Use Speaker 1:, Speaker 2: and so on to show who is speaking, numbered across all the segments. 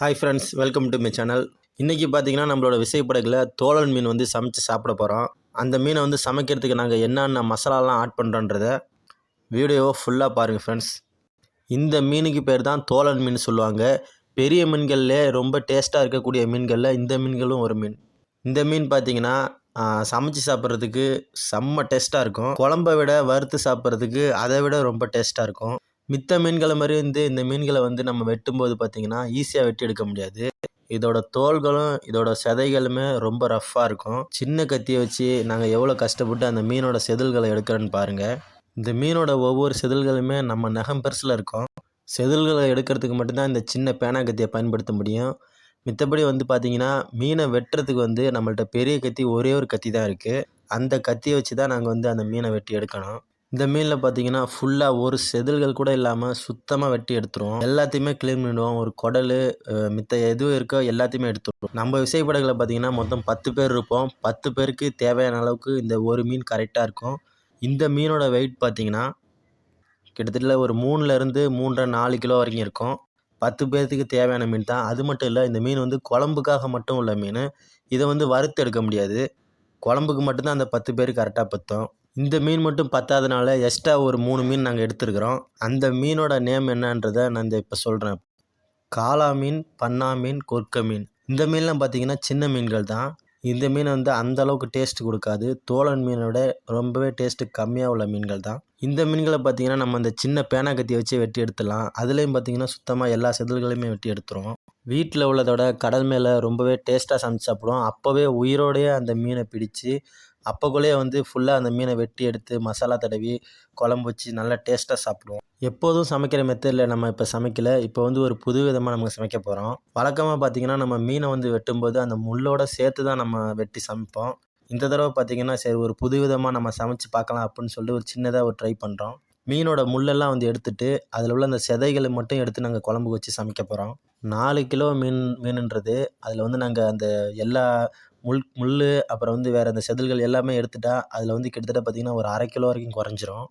Speaker 1: Hi friends welcome to my channel இன்றைக்கி பார்த்தீங்கன்னா நம்மளோட விசைப்படகில் தோழன் மீன் வந்து சமைச்சு சாப்பிட போகிறோம் அந்த மீனை வந்து சமைக்கிறதுக்கு நாங்கள் என்னென்ன மசாலாலாம் ஆட் பண்ணுறோன்றத வீடியோவை ஃபுல்லாக பாருங்கள் ஃப்ரெண்ட்ஸ் இந்த மீனுக்கு பேர் தான் தோழன் மீன் சொல்லுவாங்க. பெரிய மீன்கள்லே ரொம்ப டேஸ்ட்டாக இருக்கக்கூடிய மீன்களில் இந்த மீன்களும் ஒரு மீன். இந்த மீன் பார்த்தீங்கன்னா சமைச்சு சாப்பிட்றதுக்கு செம்ம டேஸ்ட்டாக இருக்கும். குழம்ப விட வறுத்து சாப்பிட்றதுக்கு அதை விட ரொம்ப டேஸ்ட்டாக இருக்கும். மித்த மீன்களை மாதிரி வந்து இந்த மீன்களை வந்து நம்ம வெட்டும்போது பார்த்தீங்கன்னா ஈஸியாக வெட்டி எடுக்க முடியாது. இதோட தோள்களும் இதோட செதைகளுமே ரொம்ப ரஃப்பாக இருக்கும். சின்ன கத்தியை வச்சு நாங்கள் எவ்வளோ கஷ்டப்பட்டு அந்த மீனோட செதில்களை எடுக்கிறோன்னு பாருங்கள் இந்த மீனோட ஒவ்வொரு செதில்களுமே நம்ம நகம் பெருசில் இருக்கும். செதில்களை எடுக்கிறதுக்கு மட்டும்தான் இந்த சின்ன பேனா கத்தியை பயன்படுத்த முடியும். மித்தபடி வந்து பார்த்திங்கன்னா மீனை வெட்டுறதுக்கு வந்து நம்மள்ட்ட பெரிய கத்தி ஒரே ஒரு கத்தி தான் இருக்குது அந்த கத்தியை வச்சு தான் நாங்கள் வந்து அந்த மீனை வெட்டி எடுக்கணும். இந்த மீனில் பார்த்தீங்கன்னா ஃபுல்லாக ஒரு செதில்கள் கூட இல்லாமல் சுத்தமாக வெட்டி எடுத்துருவோம். எல்லாத்தையுமே க்ளீன் பண்ணிடுவோம். ஒரு குடல் மித்த எதுவும் இருக்கோ எல்லாத்தையுமே எடுத்துருவோம். நம்ம விசைப்படகுல பார்த்தீங்கன்னா மொத்தம் பத்து பேர் இருப்போம். பத்து பேருக்கு தேவையான அளவுக்கு இந்த ஒரு மீன் கரெக்டாக இருக்கும். இந்த மீனோட வெயிட் பார்த்தீங்கன்னா கிட்டத்தட்ட ஒரு மூணுலேருந்து மூன்றரை நாலு கிலோ வரைக்கும் இருக்கும். பத்து பேர்த்துக்கு தேவையான மீன் தான். அது மட்டும் இல்லை இந்த மீன் வந்து குழம்புக்காக மட்டும் உள்ள மீன். இதை வந்து வறுத்து எடுக்க முடியாது. குழம்புக்கு மட்டும்தான் அந்த பத்து பேர் கரெக்டாக பற்றும் இந்த மீன் மட்டும் பத்தாதனால எக்ஸ்ட்ரா ஒரு மூணு மீன் நாங்கள் எடுத்துருக்குறோம். அந்த மீனோட நேம் என்னன்றதை நான் இந்த இப்போ சொல்கிறேன் காளா மீன் பன்னா மீன் கொர்க்க மீன். இந்த மீன்லாம் பார்த்தீங்கன்னா சின்ன மீன்கள் தான். இந்த மீன் வந்து அந்த அளவுக்கு டேஸ்ட் கொடுக்காது. தோழன் மீனோட ரொம்பவே டேஸ்ட்டு கம்மியாக உள்ள மீன்கள் தான். இந்த மீன்களை பார்த்தீங்கன்னா நம்ம அந்த சின்ன பேனா கத்தி வச்சு வெட்டி எடுத்துடலாம். அதுலேயும் பார்த்தீங்கன்னா சுத்தமாக எல்லா செதில்களையுமே வெட்டி எடுத்துருவோம். வீட்டில் உள்ளதோட கடல் மேலே ரொம்பவே டேஸ்ட்டாக சமைச்சு சாப்பிடுவோம். அப்போவே உயிரோடையே அந்த மீனை பிடிச்சு அப்போக்குள்ளேயே வந்து ஃபுல்லாக அந்த மீனை வெட்டி எடுத்து மசாலா தடவி குழம்பு வச்சு நல்லா டேஸ்ட்டாக சாப்பிடுவோம். எப்போதும் சமைக்கிற மெத்தடில் நம்ம இப்போ சமைக்கல. இப்போ வந்து ஒரு புது விதமாக நம்ம சமைக்க போகிறோம் வழக்கமாக பார்த்தீங்கன்னா நம்ம மீனை வந்து வெட்டும்போது அந்த முள்ளோட சேர்த்து தான் நம்ம வெட்டி சமைப்போம். இந்த தடவை பார்த்திங்கன்னா சரி ஒரு புது விதமாக நம்ம சமைச்சு பார்க்கலாம் அப்படின்னு சொல்லிட்டு ஒரு சின்னதாக ஒரு ட்ரை பண்ணுறோம் மீனோட முள்ளெல்லாம் வந்து எடுத்துட்டு அதில் உள்ள அந்த செதைகளை மட்டும் எடுத்து நாங்கள் குழம்புக்கு வச்சு சமைக்க போகிறோம் நாலு கிலோ மீன் மீனுன்றது அதில் வந்து நாங்கள் அந்த எல்லா முள் முள் அப்புறம் வந்து வேறு அந்த செதில்கள் எல்லாமே எடுத்துட்டா அதில் வந்து கிட்டத்தட்ட பார்த்திங்கன்னா ஒரு அரை கிலோ வரைக்கும் குறைஞ்சிரும்.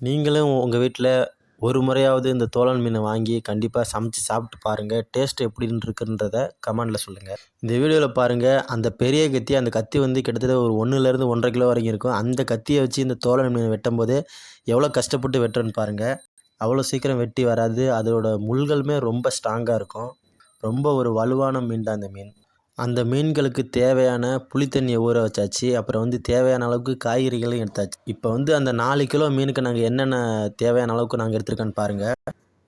Speaker 1: நீங்களும் உங்கள் வீட்டில் ஒரு முறையாவது இந்த தோழன் மீனை வாங்கி கண்டிப்பாக சமைச்சு சாப்பிட்டு பாருங்கள் டேஸ்ட் எப்படின்னு இருக்குன்றத கமெண்டில் சொல்லுங்கள் இந்த வீடியோவில் பாருங்கள் அந்த பெரிய கத்தி அந்த கத்தி வந்து கிட்டத்தட்ட ஒரு ஒன்றுலேருந்து ஒன்றரை கிலோ வரைக்கும் இருக்கும். அந்த கத்தியை வச்சு இந்த தோழன் மீனை வெட்டும் போது எவ்வளோ கஷ்டப்பட்டு வெட்டுறேன்னு பாருங்கள் அவ்வளோ சீக்கிரம் வெட்டி வராது. அதோட முள்களுமே ரொம்ப ஸ்ட்ராங்காக இருக்கும். ரொம்ப ஒரு வலுவான மீன் தான் அந்த மீன். அந்த மீன்களுக்கு தேவையான புளித்தண்ணியை ஊற வச்சாச்சு. அப்புறம் வந்து தேவையான அளவுக்கு காய்கறிகளையும் எடுத்தாச்சு. இப்போ வந்து அந்த நாலு கிலோ மீனுக்கு நாங்கள் என்னென்ன தேவையான அளவுக்கு நாங்கள் எடுத்துருக்கோன்னு பாருங்கள்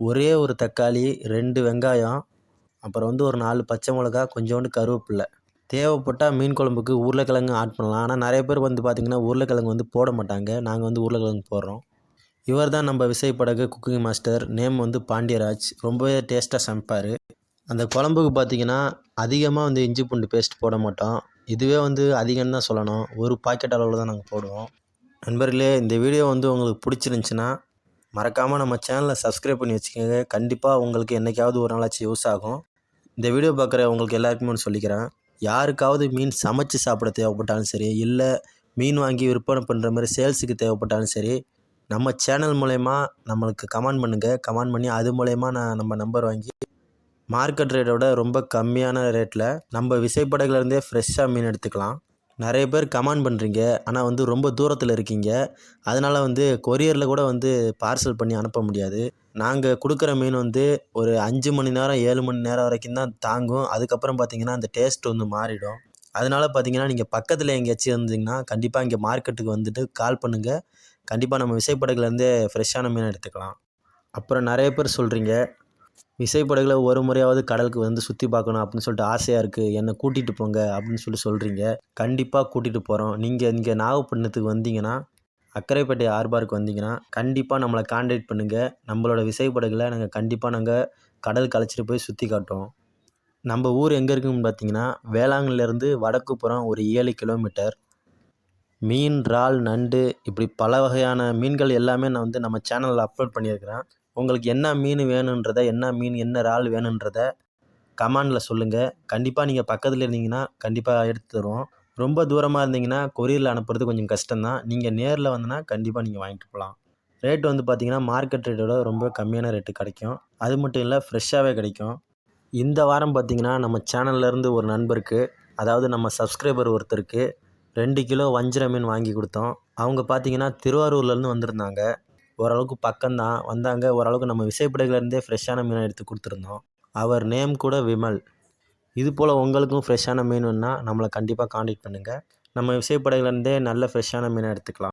Speaker 1: ஒரே ஒரு தக்காளி ரெண்டு வெங்காயம் அப்புறம் வந்து ஒரு நாலு பச்சை மிளகா கொஞ்சோண்டு கருவேப்பில்லை. தேவைப்பட்டால் மீன் குழம்புக்கு உருளைக்கிழங்கு ஆட் பண்ணலாம். ஆனால் நிறைய பேர் வந்து பார்த்திங்கன்னா உருளைக்கிழங்கு வந்து போட மாட்டாங்க. நாங்கள் வந்து உருளைக்கிழங்கு போடுறோம். இவர் தான் நம்ம விசைப்படகு குக்கிங் மாஸ்டர் நேம் வந்து பாண்டியராஜ். ரொம்பவே டேஸ்ட்டாக சமைப்பார். அந்த குழம்புக்கு பார்த்தீங்கன்னா அதிகமாக வந்து இஞ்சி பூண்டு பேஸ்ட் போட மாட்டோம். இதுவே வந்து அதிகம்னு தான் சொல்லணும். ஒரு பாக்கெட் அளவில் தான் நாங்கள் போடுவோம். நண்பர்களே இந்த வீடியோ வந்து உங்களுக்கு பிடிச்சிருந்துச்சின்னா மறக்காமல் நம்ம சேனலை சப்ஸ்கிரைப் பண்ணி வச்சுக்கோங்க. கண்டிப்பாக உங்களுக்கு என்றைக்காவது ஒரு நாளாச்சும் யூஸ் ஆகும். இந்த வீடியோ பார்க்குற உங்களுக்கு எல்லாருக்குமே ஒன்று சொல்லிக்கிறேன். யாருக்காவது மீன் சமைச்சு சாப்பிட தேவைப்பட்டாலும் சரி இல்லை மீன் வாங்கி விற்பனை பண்ணுற மாதிரி சேல்ஸுக்கு தேவைப்பட்டாலும் சரி நம்ம சேனல் மூலயமா நம்மளுக்கு கமெண்ட் பண்ணுங்கள் கமெண்ட் பண்ணி அது மூலயமா நான் நம்ம நம்பர் வாங்கி மார்க்கெட் ரேட்டோட ரொம்ப கம்மியான ரேட்டில் நம்ம விசைப்படகுலேருந்தே ஃப்ரெஷ்ஷாக மீன் எடுத்துக்கலாம். நிறைய பேர் கமெண்ட் பண்ணுறீங்க ஆனால் வந்து ரொம்ப தூரத்தில் இருக்கீங்க. அதனால் வந்து கொரியரில் கூட வந்து பார்சல் பண்ணி அனுப்ப முடியாது. நாங்கள் கொடுக்குற மீன் வந்து ஒரு அஞ்சு மணி நேரம் ஏழு மணி நேரம் வரைக்கும் தான் தாங்கும். அதுக்கப்புறம் பார்த்தீங்கன்னா அந்த டேஸ்ட் வந்து மாறிடும். அதனால் பார்த்தீங்கன்னா நீங்கள் பக்கத்தில் எங்கேயாச்சும் இருந்தீங்கன்னா கண்டிப்பாக இங்கே மார்க்கெட்டுக்கு வந்துட்டு கால் பண்ணுங்கள் கண்டிப்பாக நம்ம விசைப்படகுலேருந்தே ஃப்ரெஷ்ஷான மீன் எடுத்துக்கலாம். அப்புறம் நிறைய பேர் சொல்கிறீங்க விசைப்படகுல ஒரு முறையாவது கடலுக்கு வந்து சுற்றி பார்க்கணும் அப்படின்னு சொல்லிட்டு ஆசையாக இருக்குது என்னை கூட்டிகிட்டு போங்க அப்படின்னு சொல்லி சொல்கிறீங்க கண்டிப்பாக கூட்டிகிட்டு போகிறோம் நீங்கள் இங்கே நாகப்பட்டினத்துக்கு வந்தீங்கன்னா அக்கரைப்பேட்டை ஆர்பாருக்கு வந்தீங்கன்னா கண்டிப்பாக நம்மளை காண்டாக்ட் பண்ணுங்கள் நம்மளோட விசைப்படகுல நாங்கள் கண்டிப்பாக நாங்கள் கடலுக்கு அழைச்சிட்டு போய் சுற்றி காட்டுவோம் நம்ம ஊர் எங்கே இருக்குன்னு பார்த்தீங்கன்னா வேளாங்கண்ணிலேருந்து வடக்கு புறம் ஒரு ஏழு கிலோமீட்டர். மீன் இறால் நண்டு இப்படி பல வகையான மீன்கள் எல்லாமே நான் வந்து நம்ம சேனலில் அப்லோட் பண்ணியிருக்கிறேன். உங்களுக்கு என்ன மீன் வேணுன்றதை என்ன மீன் என்ன இறால் வேணுன்றதை கமெண்டில் சொல்லுங்கள் கண்டிப்பாக நீங்கள் பக்கத்தில் இருந்தீங்கன்னா கண்டிப்பாக எடுத்து தருவோம். ரொம்ப தூரமாக இருந்தீங்கன்னா கொரியரில் அனுப்புறது கொஞ்சம் கஷ்டம்தான். நீங்கள் நேரில் வந்தனா கண்டிப்பாக நீங்கள் வாங்கிட்டு போகலாம் ரேட் வந்து பார்த்தீங்கன்னா மார்க்கெட் ரேட்டோட ரொம்ப கம்மியான ரேட்டு கிடைக்கும். அது மட்டும் இல்லை ஃப்ரெஷ்ஷாகவே கிடைக்கும். இந்த வாரம் பார்த்திங்கன்னா நம்ம சேனல்லேருந்து ஒரு நண்பருக்கு அதாவது நம்ம சப்ஸ்கிரைபர் ஒருத்தருக்கு ரெண்டு கிலோ வஞ்சிர மீன் வாங்கி கொடுத்தோம். அவங்க பார்த்திங்கன்னா திருவாரூர்லேருந்து வந்திருந்தாங்க. ஓரளவுக்கு பக்கம்தான். வந்தாங்க. ஓரளவுக்கு நம்ம விசைப்படகுலேருந்தே ஃப்ரெஷ்ஷான மீனை எடுத்து கொடுத்துருந்தோம். அவர் நேம் கூட விமல். இது போல் உங்களுக்கும் ஃப்ரெஷ்ஷான மீன் வேணுன்னா நம்மளை கண்டிப்பாக காண்டாக்ட் பண்ணுங்கள் நம்ம விசைப்படகுலேருந்தே நல்ல ஃப்ரெஷ்ஷான மீனை எடுத்துக்கலாம்.